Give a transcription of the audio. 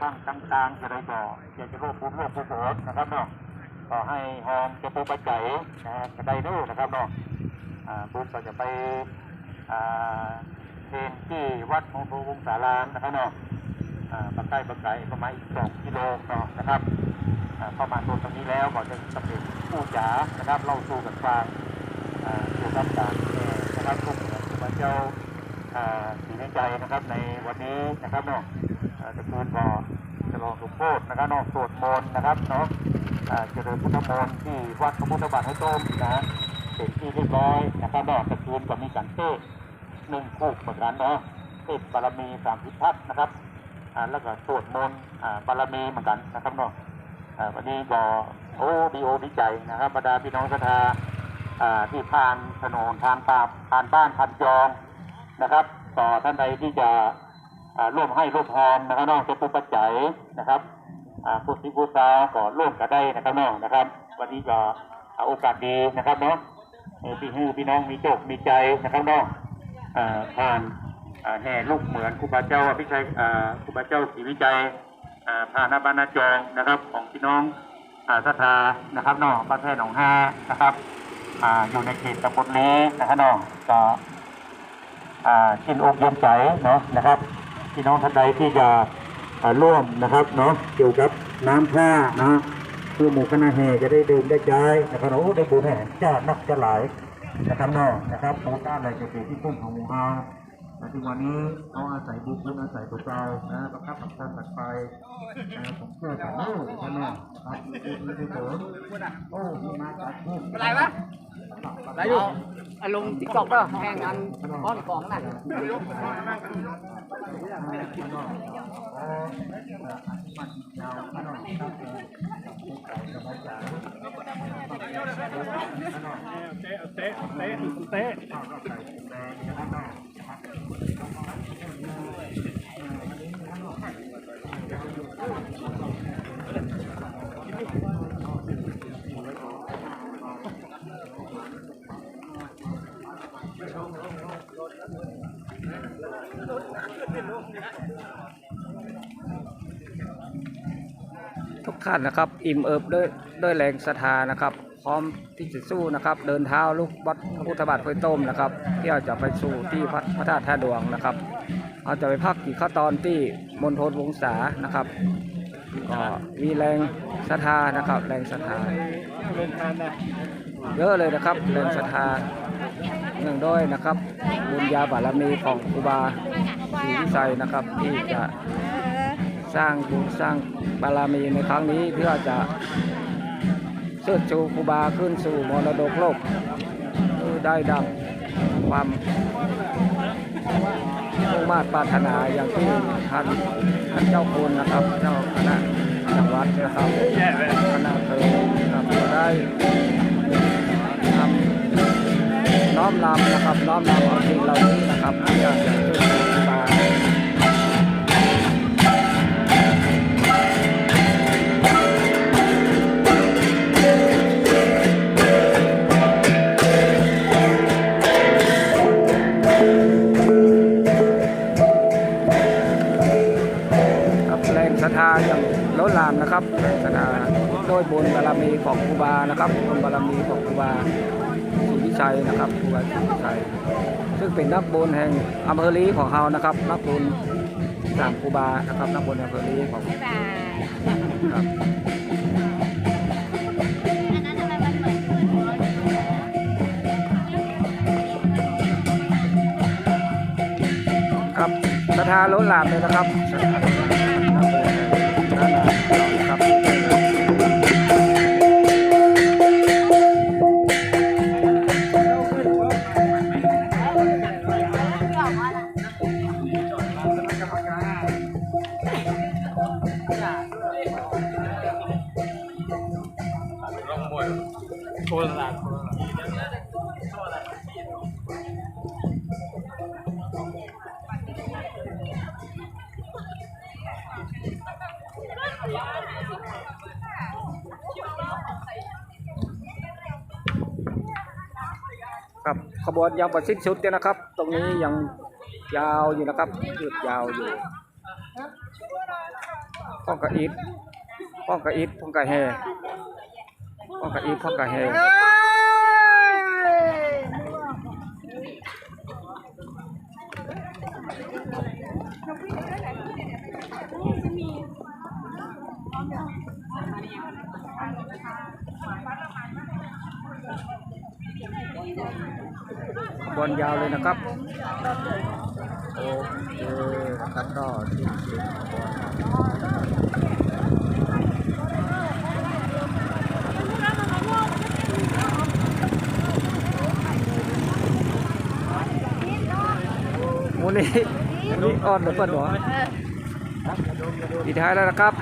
ทั้งต่างๆจะได้ก่ออยากจะร่วมบุญร่วมกุศลนะครับเนาะก็ให้หอมจะปูปัจจัยนะจะได้ด้อนะครับเนาะอ่าบุญก็จะไปเทนที่วัดมงคลวงศาลามนะครับเนาะอ่าปักใกล้ปักไก่ประมาณอีกสองกิโลเนาะนะครับอ่าเข้ามาตรงนี้แล้วก็จะสำเร็จผู้จ๋านะครับเล่าสู่กันฟังอ่าเกี่ยวกับการนะครับทุกพระเจ้าอ่าสีในใจนะครับในวันนี้นะครับเนาะ อ่าจะคืนก็จะลองสุโภชนะครับนาะสวดมนต์นะครับเนาะเจริญพุทธมนต์ที่วัดพระพุทธบาทให้ต้มนะเสร็จที่เรียบร้อยนะครับเนาะจะคืนก็มีการเทศหนึ่งคู่เหมือนกันเนาะเทศบารมีสามพิพัฒน์นะครับอ่าแล้วก็สวดมนต์อ่าบารมีเหมือนกันนะครับเนาะอ่าวันนี้ก็โอ้ดีโอดีใจนะครับบรรดาพี่น้องศรัทธาอ่าที่ผ่านถนนทางป่าผ่านบ้านพันจองนะครับ ต่อท่านใดที่จะ ร่วมให้ร่วมพรนะครับน้องจะปุปัจจัยนะครับผู้ที่ผู้สาวก็ร่วมกันได้นะครับน้องนะครับ วันนี้ก็อ่าโอกาสดีนะครับเนาะพี่ฮือพี่น้องมีโจกมีใจนะครับน้องผ่านแห่ลูกเหมือนครูบาเจ้าพิชัยครูบาเจ้าศรีวิจัยอ่าผ่านหน้าบ้านนาจองนะครับ ของพี่น้องอ่าศรัทธานะครับน้องบ้านแพร่หนองห้านะครับอยู่ในเขตตำบลนี้นะครับน้องก็ชื่นอกเย็นใจเนาะนะครับ พี่น้องท่านใดที่จะร่วมนะครับเนาะเกี่ยวกับน้ำท่านะคือหมู่คณะแห่จะได้ดื่มได้ใจนะครับโอ้ได้บุญแห่จะนักจะหลายนะครับน้องนะครับโคต้าอะไรจะเป็นที่พึ่งของหมู่เฮาแต่ทุกวันนี้เขาอาศัยบุญเพื่ออาศัยตัวเรานะประคับประกันตัดไปนะผมเชื่อแต่โอ้ท่านน้องครับดีดีดีเถิดโอ้ดีมากครับอะไรวะอะไรอยู่อารมณ์ติ๊กต็อกก็แข่งกันก้อนของน่ะ เตะเตะเตะเตะ ทุกท่านนะครับ อิ่มเอิบด้วยด้วยแรงศรัทธานะครับ พร้อมที่จะสู้นะครับ เดินเท้าลูกวัดพระพุทธบาทห้วยต้มนะครับที่เราจะไปสู่ที่พระพระธาตุท่าดวงนะครับเราจะไปพักกี่ข้าตอนที่มณฑลวงศานะครับก็มีแรงศรัทธานะครับ แรงศรัทธาเยอะเลยนะครับ แรงศรัทธา เนื่องด้วยนะครับบุญญาบารมีของครูบาศรีวิชัยนะครับที่จะสร้างบุญสร้างบารมีในครั้งนี้เพื่อจะเชิดชูครูบาขึ้นสู่มรดกโลกได้ดังความมุ่งมาตปรารถนาอย่างที่ท่านท่านเจ้าคุณนะครับ เจ้าคณะจังหวัดนะครับคณะเคยนะครับได้ำน้อมนำนะครับน้อมนำเอาสิ่งเหล่านี้นะครับเพื่อจะช่วยเหลือครูบาครับแรงศรัทธาอย่างล้นหลามนะครับแรงศรัทธาโดยบุญบารมีของครูบานะครับบุญบารมีของครูบารีวิ ชัยนะครับครูบาศรีชัยซึ่งเป็นนักบุญแห่งอำเภอลีของเรานะครับ นักบุญสร้างครูบานะครับนักบุญอำเภอลีของครับครับศรัทาล้นหลามเลยนะครับ ครับขบวนยังประสิ้นสุดเนี่ยนะครับ ตรงนี้ยังยาวอยู่นะครับยืดยาวอยู่ป้องกะอิดป้องกะอิดป้องกะแฮ ป้องกะอิดป้องกะแฮบอลยาวเลยนะครับ โอเคครับก็ที่ นี่มูนี่อ่อนหรือเปล่าหรอดีท้ายแล้วนะครับ